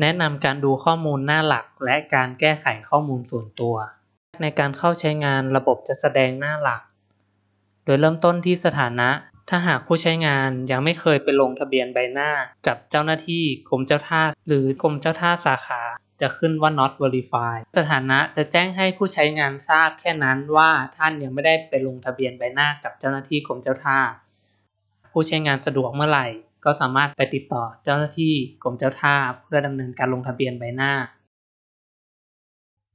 แนะนำการดูข้อมูลหน้าหลัก และการแก้ไขข้อมูลส่วนตัว ในการเข้าใช้งานระบบจะแสดงหน้าหลัก โดยเริ่มต้นที่สถานะ ถ้าหากผู้ใช้งานยังไม่เคยไปลงทะเบียนใบหน้า กับเจ้าหน้าที่กรมเจ้าท่า หรือกรมเจ้าท่าสาขา จะขึ้นว่า not verified สถานะจะแจ้งให้ผู้ใช้งานทราบแค่นั้นว่าท่านยังไม่ได้ไปลงทะเบียนใบหน้ากับเจ้าหน้าที่กรมเจ้าท่า ผู้ใช้งานสะดวกเมื่อไหร่ ก็สามารถไปติดต่อเจ้าหน้าที่กรมเจ้าท่าเพื่อดำเนินการลงทะเบียนใบหน้า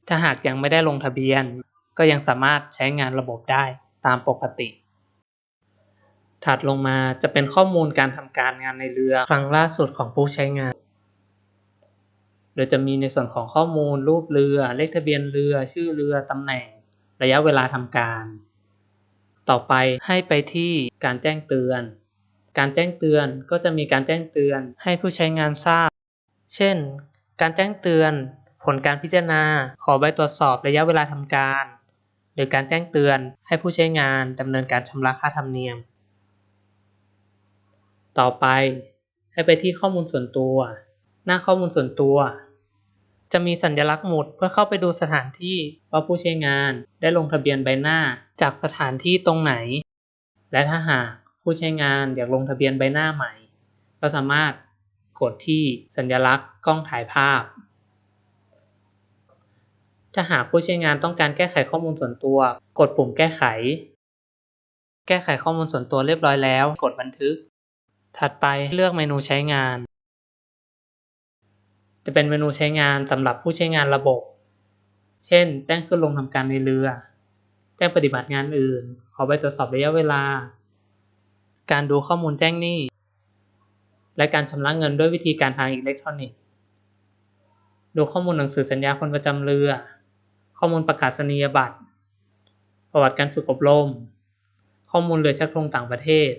ถ้าหากยังไม่ได้ลงทะเบียน ก็ยังสามารถใช้งานระบบได้ตามปกติ ถัดลงมาจะเป็นข้อมูลการทำการงานในเรือครั้งล่าสุดของผู้ใช้งาน โดยจะมีในส่วนของข้อมูลรูปเรือ เลขทะเบียนเรือ ชื่อเรือตำแหน่ง ระยะเวลาทำการ ต่อไปให้ไปที่การแจ้งเตือน การแจ้งเตือนก็จะมีการแจ้งเตือนให้ผู้ใช้งานทราบ เช่น การแจ้งเตือน ผลการพิจารณา ขอใบตรวจสอบระยะเวลาทำการ หรือการแจ้งเตือนให้ผู้ใช้งานดำเนินการชำระค่าธรรมเนียม ต่อไปให้ไปที่ข้อมูลส่วนตัว หน้าข้อมูลส่วนตัว จะมีสัญลักษณ์หมุดเพื่อเข้าไปดูสถานที่ว่าผู้ใช้งานได้ลงทะเบียนใบหน้าจากสถานที่ตรงไหน และถ้าหาก ผู้ใช้งานอยากลงทะเบียนใบหน้าใหม่ ก็สามารถกดที่สัญลักษณ์กล้องถ่ายภาพ ถ้าหากผู้ใช้งานต้องการแก้ไขข้อมูลส่วนตัว กดปุ่มแก้ไข แก้ไขข้อมูลส่วนตัวเรียบร้อยแล้ว กดบันทึก ถัดไปเลือกเมนูใช้งาน จะเป็นเมนูใช้งานสำหรับผู้ใช้งานระบบ เช่น แจ้งขึ้นลงทำการในเรือ แจ้งปฏิบัติงานอื่น ขอใบตรวจสอบระยะเวลา การดูข้อมูลแจ้งหนี้ และการชำระเงินด้วยวิธีการทางอิเล็กทรอนิกส์ ดูข้อมูลหนังสือสัญญาคนประจำเรือ ข้อมูลประกาศนียบัตร ประวัติการฝึกอบรม ข้อมูลเรือชักธงต่างประเทศ